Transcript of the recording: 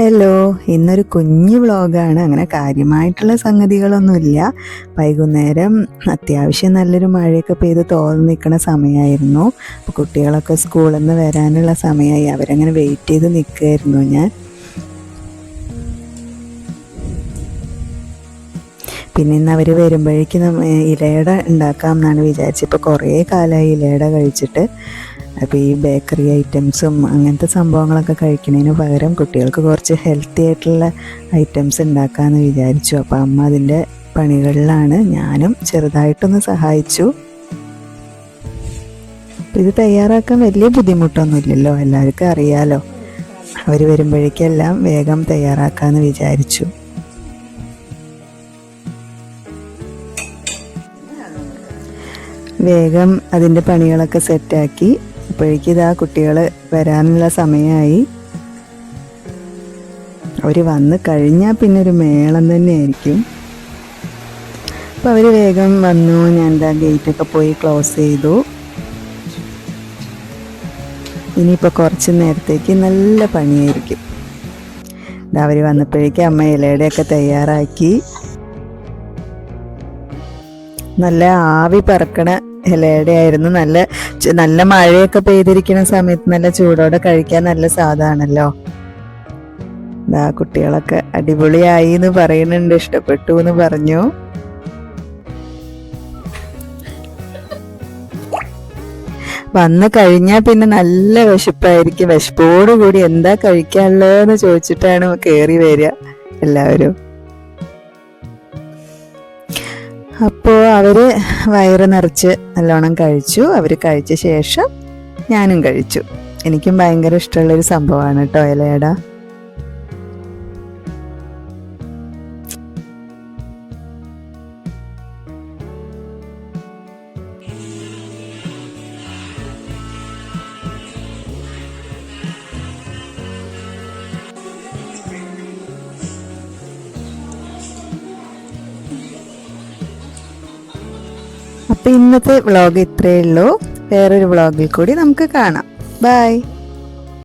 Hello ഇന്നൊരു കുഞ്ഞു വ്ളോഗാണ്. അങ്ങനെ കാര്യമായിട്ടുള്ള സംഗതികളൊന്നുമില്ല. വൈകുന്നേരം അത്യാവശ്യം നല്ലൊരു മഴയൊക്കെ പെയ്ത് തോന്നി നിൽക്കുന്ന സമയമായിരുന്നു. അപ്പോൾ കുട്ടികളൊക്കെ സ്കൂളിൽ നിന്ന് വരാനുള്ള സമയമായി. അവരങ്ങനെ വെയിറ്റ് ചെയ്ത് നിൽക്കുമായിരുന്നു ഞാൻ. പിന്നെ ഇന്ന് അവർ വരുമ്പോഴേക്കും ഇലയുടെ ഉണ്ടാക്കാം എന്നാണ് വിചാരിച്ചത് ഇപ്പോൾ കുറേ കാലമായി ഇലയട കഴിച്ചിട്ട്. അപ്പോൾ ഈ ബേക്കറി ഐറ്റംസും അങ്ങനത്തെ സംഭവങ്ങളൊക്കെ കഴിക്കുന്നതിന് പകരം കുട്ടികൾക്ക് കുറച്ച് ഹെൽത്തി ആയിട്ടുള്ള ഐറ്റംസ് ഉണ്ടാക്കാമെന്ന് വിചാരിച്ചു. അപ്പോൾ അമ്മ അതിന്റെ പണികളിലാണ് ഞാനും ചെറുതായിട്ടൊന്ന് സഹായിച്ചു. ഇത് തയ്യാറാക്കാൻ വലിയ ബുദ്ധിമുട്ടൊന്നുമില്ലല്ലോ എല്ലാവർക്കും അറിയാലോ. അവർ വരുമ്പോഴേക്കെല്ലാം വേഗം തയ്യാറാക്കാമെന്ന് വിചാരിച്ചു. വേഗം അതിന്റെ പണികളൊക്കെ സെറ്റാക്കി. അപ്പോഴേക്കും ഇതാ കുട്ടികൾ വരാനുള്ള സമയമായി. അവർ വന്ന് കഴിഞ്ഞാൽ പിന്നെ ഒരു മേളം തന്നെയായിരിക്കും. അപ്പോൾ അവർ വേഗം വന്നു. ഞാൻ എന്താ ഗേറ്റൊക്കെ പോയി ക്ലോസ് ചെയ്തു. ഇനിയിപ്പോൾ കുറച്ച് നേരത്തേക്ക് നല്ല പണിയായിരിക്കും. ഇതാ അവർ വന്നപ്പോഴേക്കും അമ്മ ഇലയുടെയൊക്കെ തയ്യാറാക്കി. നല്ല ആവി പറക്കണ ഇലയുടെ ആയിരുന്നു. നല്ല നല്ല മഴയൊക്കെ പെയ്തിരിക്കുന്ന സമയത്ത് നല്ല ചൂടോടെ കഴിക്കാൻ നല്ല സാധാണല്ലോ. ആ കുട്ടികളൊക്കെ അടിപൊളിയായി എന്ന് പറയുന്നുണ്ട്. ഇഷ്ടപ്പെട്ടു എന്ന് പറഞ്ഞു. വന്നു കഴിഞ്ഞാൽ പിന്നെ നല്ല വിശപ്പായിരിക്കും. വിശപ്പോടുകൂടി എന്താ കഴിക്കാനുള്ളതെന്ന് ചോദിച്ചിട്ടാണ് കയറി വരിക എല്ലാവരും. അപ്പോൾ അവർ വയറ് നിറച്ച് നല്ലോണം കഴിച്ചു. അവർ കഴിച്ച ശേഷം ഞാനും കഴിച്ചു. എനിക്കും ഭയങ്കര ഇഷ്ടമുള്ളൊരു സംഭവമാണ് കേട്ടോ ഇലയട. അപ്പോൾ ഇന്നത്തെ വ്ളോഗ് ഇത്രയേ ഉള്ളൂ. വേറൊരു വ്ളോഗിൽ കൂടി നമുക്ക് കാണാം. ബൈ